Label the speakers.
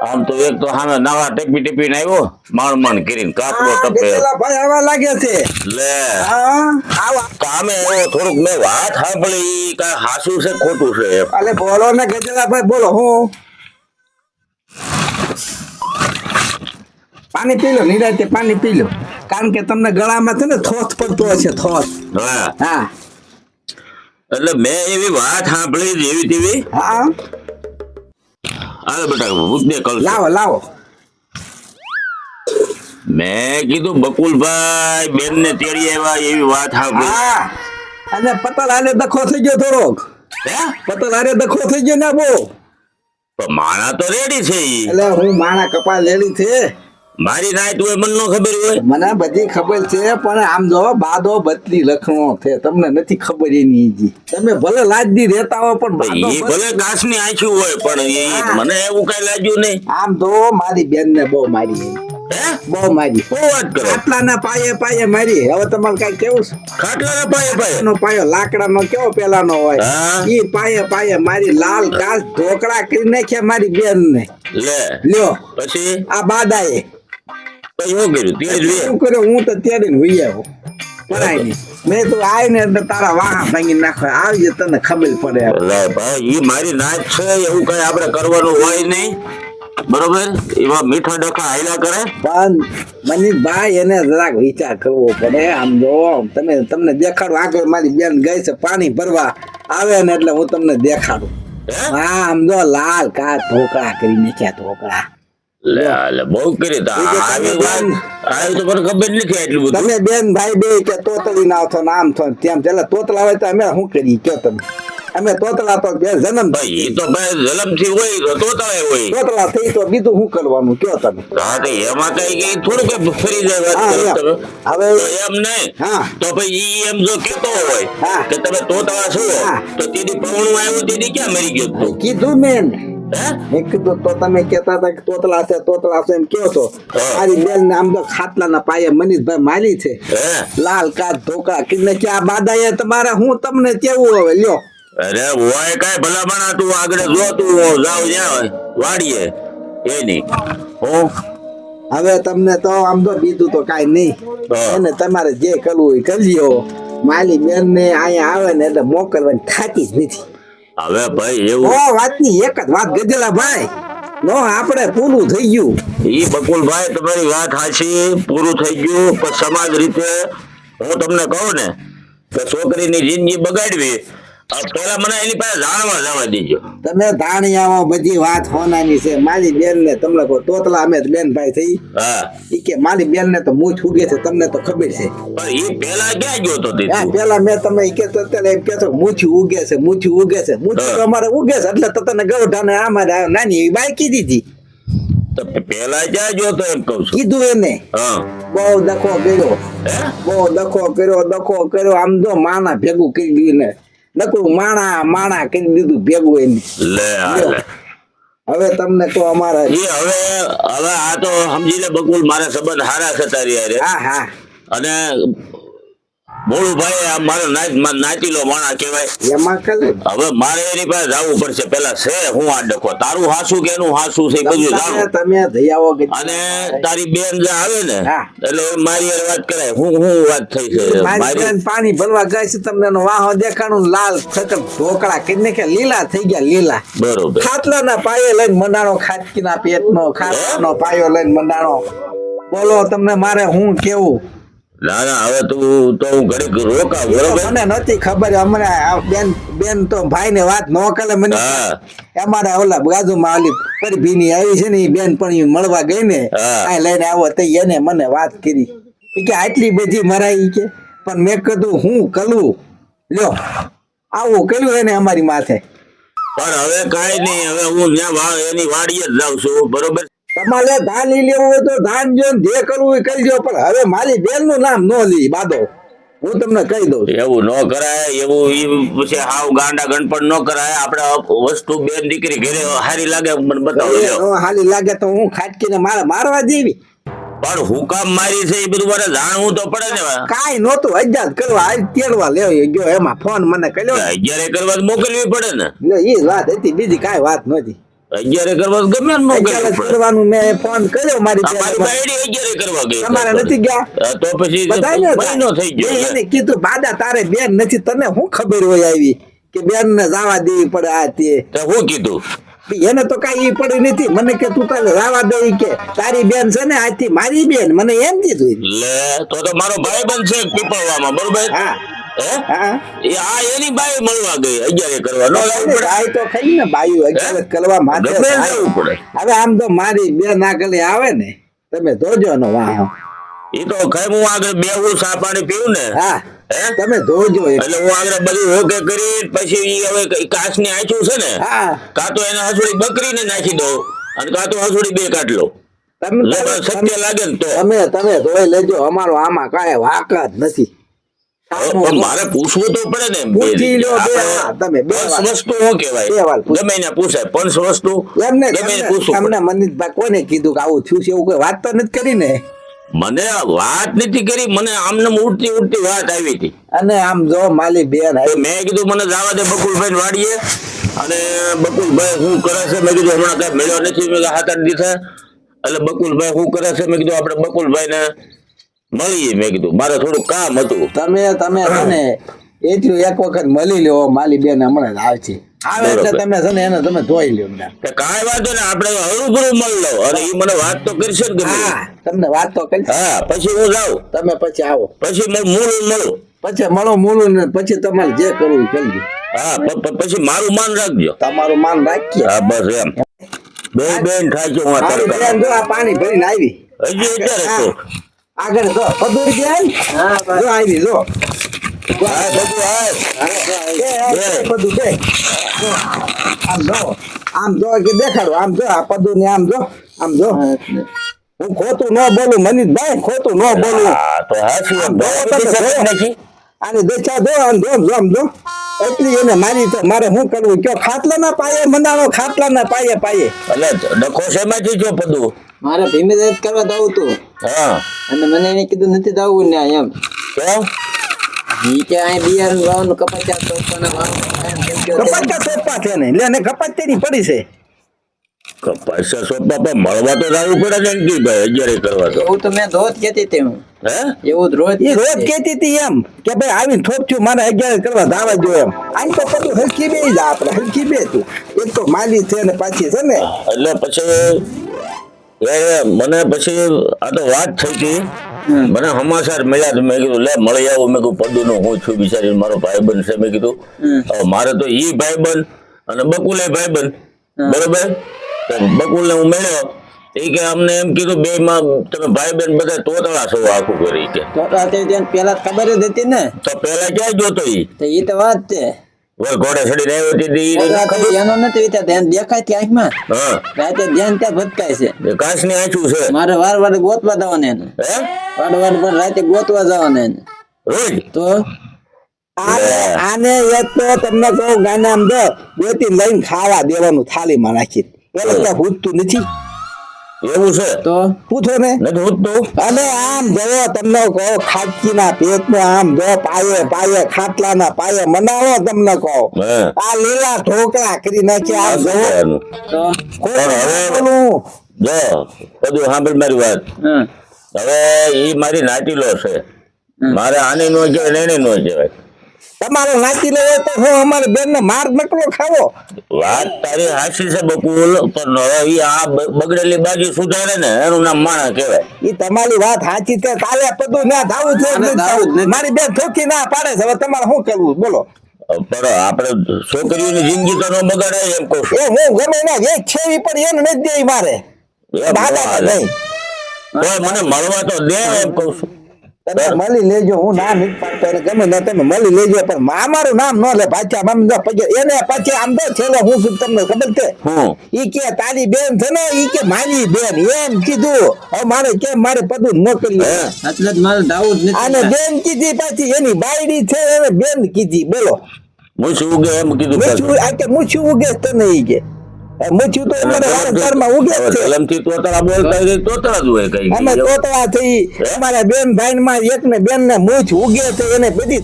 Speaker 1: આમ તો એક તો સામે નવા ટેપી ટેપીને આવ્યો માણ માણ કરીને કાકડો ટપે.
Speaker 2: ભાઈ આવા લાગે છે.
Speaker 1: લે.
Speaker 2: હા. આવા
Speaker 1: કામે એવો થોડુંક મેં વાત સાંભળી કાંઈ હાસું છે ખોટું છે
Speaker 2: અલે બોલો ને ગજેલા ભાઈ બોલો હું? પાણી પી લો નિરાતે પાણી પી લો. કારણ કે તમને ગળામાં છે ને થોત પડતો હશે થોથ.
Speaker 1: હા.
Speaker 2: હા.
Speaker 1: એટલે મેં એવી વાત સાંભળી એવી તેવી.
Speaker 2: હા.
Speaker 1: હાલે બેટા મુદ્દે કલ
Speaker 2: લાવો લાવો.
Speaker 1: મેં કીધું બકુલભાઈ બેન ને તેડી આવ્યા એવી વાત
Speaker 2: હા અને પતલ આને દખો થઈ ગયો થોડોક.
Speaker 1: હે?
Speaker 2: પતલ આને દખો થઈ ગયો ના
Speaker 1: બો માણા તો રેડી છે
Speaker 2: એટલે હું માણા કપા લેલી છે.
Speaker 1: મારી રાય હોય મને નો ખબર હોય.
Speaker 2: મને બધી ખબર છે પણ આમ જો બાદો બદલી લખણો છે તમને નથી ખબર એની જી. તમે ભલે લાજદી રહેતા હો પણ
Speaker 1: એ ભલે ઘાસની આંખ્યું હોય પણ એ મને એવું કઈ લાગ્યું નહીં.
Speaker 2: આમ તો મારી બેન ને બહુ મારી બહુ મારી.
Speaker 1: બહુ વાત કરો?
Speaker 2: ખાટલાના પાયે પાયે મારી. હવે તમારે કઈ કેવું છે?
Speaker 1: ખાટલા ના પાયે પાયે?
Speaker 2: નો પાયો લાકડાનો કેવો પેલાનો હોય?
Speaker 1: એ
Speaker 2: ઈ પાયે પાયે મારી લાલ કાચ ઢોકળા કરી નાખ્યા મારી બેન ને
Speaker 1: લે.
Speaker 2: લ્યો.
Speaker 1: પછી?
Speaker 2: આ બાદાએ.
Speaker 1: શું કર્યું તે જ
Speaker 2: શું કર્યો હું તો ત્યારે આવ્યો. પરાય મેં તો આવીને એટલે તારા વાહા ભાંગી નાખવા આવી તને ખબર પડે
Speaker 1: ભાઈ એ મારી નાચ છે એવું કઈ આપણે કરવાનું હોય નહીં. બરોબર? એમાં મીઠા ડખા હાયલા કરે.
Speaker 2: પણ મનીષભાઈ એને જરાક વિચાર કરવો પડે. આમ જો તમે તમને દેખાડું. આગળ મારી બેન ગઈ છે પાણી ભરવા આવે ને એટલે હું તમને દેખાડું.
Speaker 1: હે?
Speaker 2: આમ જો લાલ કા ઢોકળા કરી નાખ્યા ઢોકળા
Speaker 1: બહુ કરી તા. ખબર નથી એટલું બધું.
Speaker 2: તમે બેન ભાઈ બે કે તોતળી ના છો આમ છો તેમ પેલા તોતલા હોય તો અમે શું કરીએ? કયો તમે. અમે તોતલા તો બે જન્મ
Speaker 1: ભાઈ એ તો ભાઈ જલમથી હોય તો તોતાય હોય.
Speaker 2: તોતલા થઈ તો બીજું શું કરવાનું? કયો તમે.
Speaker 1: હા તો એમાં કઈ કઈ થોડું કઈ ફરી જાય વાત કરો. તમે.
Speaker 2: હવે
Speaker 1: એમ નહીં.
Speaker 2: હા.
Speaker 1: તો ભાઈ ઈ એમ જો કેતો હોય. કે તમે તોતળા છો. તો તેની પવણું આવ્યું તેની ક્યાં મરી ગયો તું?
Speaker 2: કીધું મેં મેં તો તમે કહેતા હતા કે તોતલા છે તોતલા છે એમ કહો છો. મારી બેન ને આમ તો ખાટલાના પાયે મનીષભાઈ મારી છે. લાલ કાચ ધોકા કીને કે આ બાદાએ તમારે હું તમને કેવું હવે લ્યો.
Speaker 1: અરે હોય કઈ ભલામણ તું આગળ જો તું જાવ જ્યાં વાડીએ. એ નહીં. હું.
Speaker 2: હવે તમને તો આમ તો બીજું તો કાઈ નહીં. એને તમારે જે કરવું હોય કરજો. માલી બેન ને અહીંયા આવે ને એટલે મોકલવાની થાકી જ નથી.
Speaker 1: હવે ભાઈ
Speaker 2: ઓ
Speaker 1: એવું
Speaker 2: વાતની એક જ વાત ગજેલા ભાઈ. નો આપણે પૂરું થઈ ગયું.
Speaker 1: ઈ બકુલભાઈ તમારી વાત સાચી પૂરું થઈ ગયું. પણ સમાજ રીતે હું તમને કહું ને કે છોકરીની જિંદગી બગાડવી પેલા મને એની પાસે જાણવા જવા દેજો.
Speaker 2: તમે ધાણી આવો બધી વાત હોનાની છે. મારી બેન ને તમને કહો તોતલા અમે બેન ભાઈ થઈ.
Speaker 1: હા.
Speaker 2: ઈ કે મારી બેન ને તો મૂછ ઉગે છે તમને તો ખબર છે.
Speaker 1: પણ એ પેલા ક્યાં ગયો તો તે
Speaker 2: પેલા મેં તમે ઈ કહેતો અત્યારે એમ કહેતો મૂછું ઉગે છે મૂછું ઉગે છે. મૂછું તો અમારે ઉગે છે એટલે તો તને ગૌઢાને આમાં જ નાની બાઈ કીધી હતી.
Speaker 1: તો પેલા ક્યાં ગયો તો એમ કહું છું.
Speaker 2: કીધું એને.
Speaker 1: હા.
Speaker 2: બહુ દખો કર્યો. બહુ દખો કર્યો દખો કર્યો આમ તો માના ભેગું કરી દીધું ને નકરું માણા માણા કરી દીધું ભેગું એને
Speaker 1: લે
Speaker 2: હવે તમને તો અમારા
Speaker 1: એ હવે હવે આ તો સમજી લે બકુલ મારા સંબંધ હારા છે તારી અરે
Speaker 2: હા હા.
Speaker 1: અને બોલું ભાઈ આ મારો નાચીલો માણા કહેવાય. હવે મારે એની પાસે જવું પડશે. પેલા છે હું આ ડખો. તારું હાસું કે એનું હાસું છે બધું જાણું.
Speaker 2: તમે જઈ
Speaker 1: અને તારી બેન જે આવે ને એટલે મારી વાત કરાય. હું હું વાત થઈ છે.
Speaker 2: મારી
Speaker 1: મારી
Speaker 2: બેન પાણી ભરવા જાય છે તમને એનો વાહો દેખાણું લાલ સકર ઢોકળા કરીને કે લીલા થઈ ગયા લીલા.
Speaker 1: બરોબર.
Speaker 2: ખાટલાના પાયે લઈને મંડાણો ખાટકીના પેટનો ખાટલાનો પાયો લઈને મંડાણો. બોલો તમને મારે હું કેવું?
Speaker 1: ના ના હવે તું તો હું ઘડીક રોકા બરોબર?
Speaker 2: મને નથી ખબર અમને બેન બેન તો ભાઈ ને વાત મોકલે કરે મને અમારા ઓલા બાજુમાં ઓલી પરભીની આવી છે ને બેન પણ મળવા ગઈ ને આ લઈને આવો તો એને મને વાત કરી. કે આટલી બધી મરાઈ કે પણ મેં કીધું હું કલું? લ્યો આવું કર્યું એને અમારી માથે.
Speaker 1: પણ હવે કઈ નહીં હવે હું જ્યાં એની વાડીએ જ જાઉં છું બરોબર?
Speaker 2: તમારે ધાન ઈ લેવું હોય તો ધાન જો જે કરવું એ દો પણ હવે મારી બેનનું નામ ન લી બાદો. હું તમને કહી દઉં
Speaker 1: એવું ન કરાય એવું ઈ પછી હાવ ગાંડા ગણપણ ન કરાય. આપણે વસ્તુ બેન દીકરી ઘરે હારી લાગે મને બતાવો
Speaker 2: હાલી લાગે તો હું ખાટકીને મારે મારવા જેવી.
Speaker 1: પણ હુકામ મારી છે એ બધું મારે જાણવું તો પડે ને.
Speaker 2: કઈ નહોતું અજાત કરવા આજ તેડવા લેવો ગયો. એમાં ફોન મને કર્યો.
Speaker 1: અગિયારે કરવા મોકલવી પડે ને.
Speaker 2: એ વાત હતી બીજી કાઈ વાત નહોતી.
Speaker 1: અગિયારે કરવા ગમે એમ.
Speaker 2: કરવાનું મેં ફોન કર્યો મારી
Speaker 1: મારી. બાયડી અગિયારે કરવા ગઈ
Speaker 2: તમારે નથી ગયા?
Speaker 1: તો પછી મહિનો થઈ ગયો
Speaker 2: એને કીધું બાદા તારે બેન નથી તને શું ખબર હોય આવી કે બેન ને જવા દેવી પડે આ તે?
Speaker 1: તો હું કીધું?
Speaker 2: એને તો કઈ પડી નથી. મને કે તું તારે રાવા દે કે? તારી બેન છે ને આજથી મારી બેન. મને એમ કીધું
Speaker 1: લે તો તો મારો ભાઈ બન છે પીપળવામાં બરોબર?
Speaker 2: હા.
Speaker 1: હે.
Speaker 2: હા
Speaker 1: એની બાઈ મળવા ગઈ અગિયારે કરવા. ન લાવવું પડે.
Speaker 2: તો ને કરવા માટે.
Speaker 1: જવું
Speaker 2: હવે આમ તો મારી બે આગળ આવે ને તમે ધોજો નો વાહ.
Speaker 1: એ તો ખાઈ હું આગળ બે ચા પાણી પીવું ને
Speaker 2: હા
Speaker 1: હે?
Speaker 2: તમે ધોજો.
Speaker 1: એટલે હું આગળ બધું ઓકે કરી પછી હવે કાચ ને આંચું છે ને
Speaker 2: હા.
Speaker 1: કાં તો એને હસુડી બકરી ને નાખી દો અને કાં તો હસુડી બે કાઢ લો
Speaker 2: તમે
Speaker 1: સત્ય લાગે ને તો.
Speaker 2: તમે તમે ધોઈ લેજો અમારો આમાં કાંઈ વાક જ નથી.
Speaker 1: મારે પૂછવું તો પડે ને
Speaker 2: પૂછી લો તમે બે
Speaker 1: વસ્તુ શું કહેવાય? ગમે એને પૂછાય પંચ વસ્તુ
Speaker 2: એમને
Speaker 1: ગમે એને પૂછવું
Speaker 2: એમને મનીષભાઈ કોને કીધું કે આવું થયું છે એવું કોઈ વાત તો નથી કરી ને?
Speaker 1: મને વાત નથી કરી મને આમને ઉડતી ઉડતી વાત આવી હતી.
Speaker 2: અને આમ જો માલી બેન
Speaker 1: મેં કીધું મને જવા દે બકુલભાઈ વાડીએ. અને બકુલભાઈ શું કરે છે? મેં કીધું હમણાં કઈ મળ્યો નથી. મેં હાથ આઠ દીધા. એટલે બકુલભાઈ શું કરે છે? મેં કીધું આપણે બકુલભાઈ ને મળીએ મેં કીધું. મારે થોડું કામ હતું.
Speaker 2: તમે તમે છે ને એટલું એક વખત મળી લ્યો માલી બેન હમણાં જ આવશે આવે એટલે તમે છે ને એને તમે ધોઈ લ્યો
Speaker 1: કાંઈ વાંધો ને આપણે હળુભરું મળી લો. અને એ મને વાત તો કરશે ને
Speaker 2: હા તમને વાત તો કરી.
Speaker 1: હા પછી હું જાઉં.
Speaker 2: તમે પછી આવો.
Speaker 1: પછી મૂળું મળું.
Speaker 2: પછી મળો મૂળું ને પછી તમારે જે કરવું કરજો
Speaker 1: હા પછી મારું માન રાખજો.
Speaker 2: તમારું માન રાખીએ.
Speaker 1: હા બસ એમ. બે બેન થાય છે હું
Speaker 2: જો પાણી ભરીને આવી.
Speaker 1: હજી અત્યારે
Speaker 2: આગળ જો પદુર બેન જો આવી જો.
Speaker 1: હા
Speaker 2: જો, આમ જો આમ જો કે દેખાડો આમ જો આ પદુ ને આમ જો આમ જો. હું ખોટું ન બોલું મનીષભાઈ ખોટું ન બોલું.
Speaker 1: તો
Speaker 2: આની દશા જો આમ જો જો આમ જો. એટલી એને મારી તો મારે શું કરવું? કયો ખાટલાના પાયે મંડાણો ખાટલાના પાયે પાયે.
Speaker 1: એટલે ડખો શેમાંથી જો પદુ
Speaker 3: મારે ભીમે કરવા દઉં હતું
Speaker 1: હા.
Speaker 3: અને મને એને કીધું નથી જવું ને એમ.
Speaker 1: કેમ?
Speaker 3: ઈ કે અહીં બિયારણ વાવવાનું કપાચ્યા ચોપાના વાવવાનું એમ કેમ કે
Speaker 2: કપાચા સોપા છે ને એટલે એને કપાચ તેની પડી છે.
Speaker 1: કે પૈસા સોંપવા પણ મળવા તો જવું પડે ને અંકિત ભાઈ અગિયારે કરવા તો
Speaker 3: એવું તો મેં રોજ કહેતી હતી હું.
Speaker 1: હે?
Speaker 3: એવું જ રોજ
Speaker 2: એ રોજ કહેતી હતી એમ કે ભાઈ આવીને થોપચ્યું મારે અગિયાર કરવા દાવા જો એમ. આમ તો બધું હલકી બે જ આપણે હલકી બે તું. એક તો માલી છે ને પાછી છે ને.
Speaker 1: એટલે પછી એ મને પછી આ તો વાત થઈ હતી મને હમાસાર મળ્યા તો મેં કીધું લે મળી આવું. મેં કીધું પદુ નું હું છું બિચારી મારો ભાઈબંધ છે. મેં કીધું મારે તો ઈ ભાઈબંધ અને બકુલે ભાઈબંધ. બરોબર? બકુલને હું મળ્યો. એ કે અમને એમ કીધું બે માં તમે ભાઈ બેન બધા તોતળા છો આખું કરી કે.
Speaker 3: તો તો પેલા ખબર જ હતી ને.
Speaker 1: તો પેલા ક્યાં જોતો ઈ?
Speaker 3: તો ઈ તો વાત છે.
Speaker 1: ઘોડે ચડીને આવ્યો હતી
Speaker 3: એનો નથી વિચાર ધ્યાન દેખાય ત્યાં આંખમાં?
Speaker 1: હા.
Speaker 3: રાતે ધ્યાન ત્યાં ભટકાય છે.
Speaker 1: કાશ કાચની આંચું છે.
Speaker 3: મારે વાર વાર ગોતવા જવાને એને.
Speaker 1: હે?
Speaker 3: વાર વાર પર રાતે ગોતવા જવાને એને.
Speaker 1: રોજ?
Speaker 3: તો?
Speaker 2: આને આને એક તો તમને કહું ગાના આમ દો ગોતી લઈને ખાવા દેવાનું થાળીમાં નાખી એટલે ભૂતતું નથી.
Speaker 1: એવું છે?
Speaker 3: તો?
Speaker 2: પૂછો ને?
Speaker 1: નથી ઉઠતું
Speaker 2: અને આમ જોવો તમને કહો ખાટકીના પેટને આમ જો પાયે પાયે ખાટલાના પાયે મનાવો તમને કહો. આ લીલા ઢોકળા કરી નાખી આમ જોવો
Speaker 1: જો બધું સાંભળ મારી વાત. હવે એ મારી નાટીલો છે. મારે આની નો કહેવાય ને નો કહેવાય
Speaker 2: તમારો નાચી લેવો તો હું અમારે બેન ને માર નકલો ખાવો.
Speaker 1: વાત તારી હાસી છે બકુલ પણ હવે આ બગડેલી બાજુ સુધારે ને એનું નામ માણા કહેવાય.
Speaker 2: ઈ તમારી વાત સાચી છે કાલે બધું ના ધાવું છે
Speaker 3: જ.
Speaker 2: મારી બેન ચોખ્ખી ના પાડે છે હવે તમારે શું કરવું? બોલો.
Speaker 1: પણ આપણે છોકરીઓની જિંદગી તો ન બગાડે એમ કહું છું.
Speaker 2: એ હું ગમે ના એક છે એ પણ એને નથી દે મારે. દાદા. નહીં.
Speaker 1: મને મળવા તો દે એમ કહું છું.
Speaker 2: તમે મળી લેજો હું ના નથી પાડતો એને ગમે ના તમે મળી લેજો પણ મારું નામ ન લે પાછા મામ જો એને પછી આમ તો છેલ્લે હું શું તમને ખબર છે? ઈ કે તારી બેન છે ને ઈ કે મારી બેન. એમ કીધું. હવે મારે કેમ મારે પદું ન
Speaker 1: હે.
Speaker 3: એટલે મારે જાવું જ
Speaker 2: આને બેન કીધી પાછી એની બાયડી છે એને બેન કીધી. બોલો.
Speaker 1: હું શું ઉગે એમ કીધું
Speaker 2: મૂછું આ કે મૂછું ઉગે છે તને ઈ કે? મૂછું તો અમારે વારંવારમાં ઉગે છે.
Speaker 1: કલમથી તોતરા બોલતા હોય તોતરા જ હોય કઈ.
Speaker 2: અમે તોતરા થઈ અમારા બેન ભાઈ માં એક ને બેન ને મૂછ ઉગે છે એને બધી